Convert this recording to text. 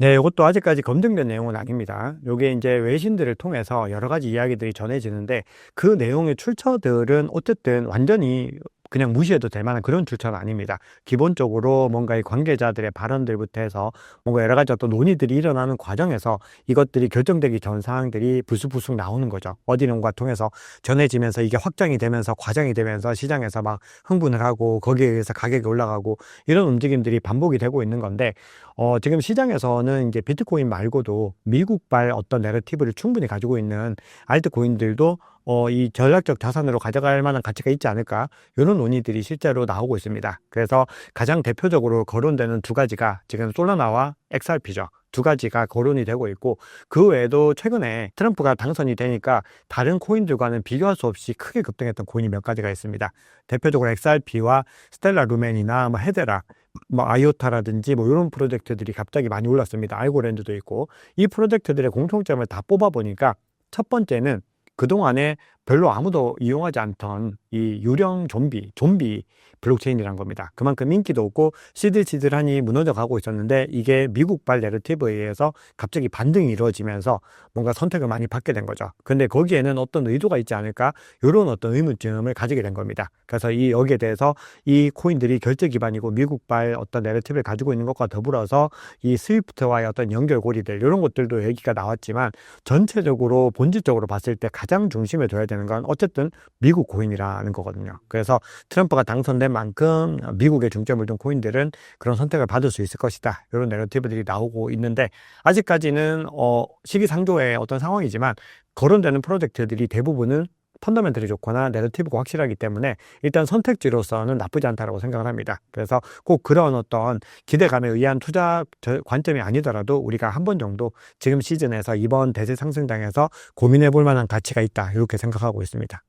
네, 이것도 아직까지 검증된 내용은 아닙니다. 요게 이제 외신들을 통해서 여러 가지 이야기들이 전해지는데 그 내용의 출처들은 어쨌든 완전히 그냥 무시해도 될 만한 그런 출처는 아닙니다. 기본적으로 뭔가 이 관계자들의 발언들부터 해서 뭔가 여러 가지 어떤 논의들이 일어나는 과정에서 이것들이 결정되기 전 사항들이 불쑥불쑥 나오는 거죠. 어디론가 통해서 전해지면서 이게 확장이 되면서 과장이 되면서 시장에서 막 흥분을 하고 거기에 의해서 가격이 올라가고 이런 움직임들이 반복이 되고 있는 건데 어, 지금 시장에서는 이제 비트코인 말고도 미국발 어떤 내러티브를 충분히 가지고 있는 알트코인들도 어, 이 전략적 자산으로 가져갈 만한 가치가 있지 않을까 이런 논의들이 실제로 나오고 있습니다. 그래서 가장 대표적으로 거론되는 두 가지가 지금 솔라나와 XRP죠. 두 가지가 거론이 되고 있고 그 외에도 최근에 트럼프가 당선이 되니까 다른 코인들과는 비교할 수 없이 크게 급등했던 코인이 몇 가지가 있습니다. 대표적으로 XRP와 스텔라 루멘이나 뭐 헤데라 뭐 아이오타라든지 뭐 이런 프로젝트들이 갑자기 많이 올랐습니다. 알고랜드도 있고 이 프로젝트들의 공통점을 다 뽑아 보니까 첫 번째는 그동안에 별로 아무도 이용하지 않던 이 유령 좀비, 좀비 블록체인이란 겁니다. 그만큼 인기도 없고 시들시들하니 무너져 가고 있었는데 이게 미국발 내러티브에 의해서 갑자기 반등이 이루어지면서 뭔가 선택을 많이 받게 된 거죠. 근데 거기에는 어떤 의도가 있지 않을까? 이런 어떤 의문점을 가지게 된 겁니다. 그래서 이 여기에 대해서 이 코인들이 결제 기반이고 미국발 어떤 내러티브를 가지고 있는 것과 더불어서 이 스위프트와의 어떤 연결고리들 이런 것들도 얘기가 나왔지만 전체적으로 본질적으로 봤을 때 가장 중심에 둬야 되는 건 어쨌든 미국 코인이라는 거거든요. 그래서 트럼프가 당선된 만큼 미국의 중점을 둔 코인들은 그런 선택을 받을 수 있을 것이다. 이런 내러티브들이 나오고 있는데 아직까지는 어 시기상조의 어떤 상황이지만 거론되는 프로젝트들이 대부분은 펀더멘털이 좋거나 내러티브가 확실하기 때문에 일단 선택지로서는 나쁘지 않다고 생각을 합니다. 그래서 꼭 그런 어떤 기대감에 의한 투자 관점이 아니더라도 우리가 한 번 정도 지금 시즌에서 이번 대세 상승장에서 고민해 볼 만한 가치가 있다. 이렇게 생각하고 있습니다.